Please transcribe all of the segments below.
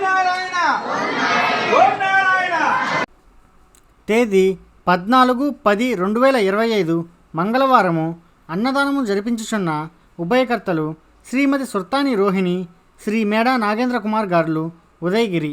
నారాయణ తేదీ పద్నాలుగు పది రెండు వేల ఇరవై ఐదు మంగళవారము అన్నదానము జరిపించుచున్న ఉభయకర్తలు శ్రీమతి సుర్తాని రోహిణి శ్రీ మేడా నాగేంద్ర కుమార్ గారులు ఉదయగిరి.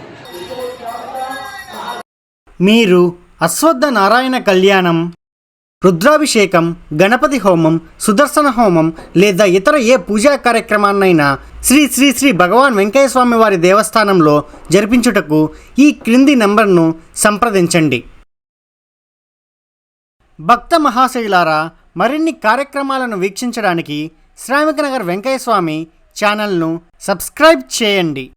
మీరు అశ్వద్ధ నారాయణ కళ్యాణం రుద్రాభిషేకం గణపతి హోమం సుదర్శన హోమం లేదా ఇతర ఏ పూజా కార్యక్రమాన్నైనా శ్రీ శ్రీ శ్రీ భగవాన్ వెంకయ్య స్వామి వారి దేవస్థానంలో జరిపించుటకు ఈ క్రింది నంబర్ను సంప్రదించండి. భక్త మహాశైలారా మరిన్ని కార్యక్రమాలను వీక్షించడానికి శ్రామికనగర్ వెంకయ్య స్వామి ఛానల్ను సబ్స్క్రైబ్ చేయండి.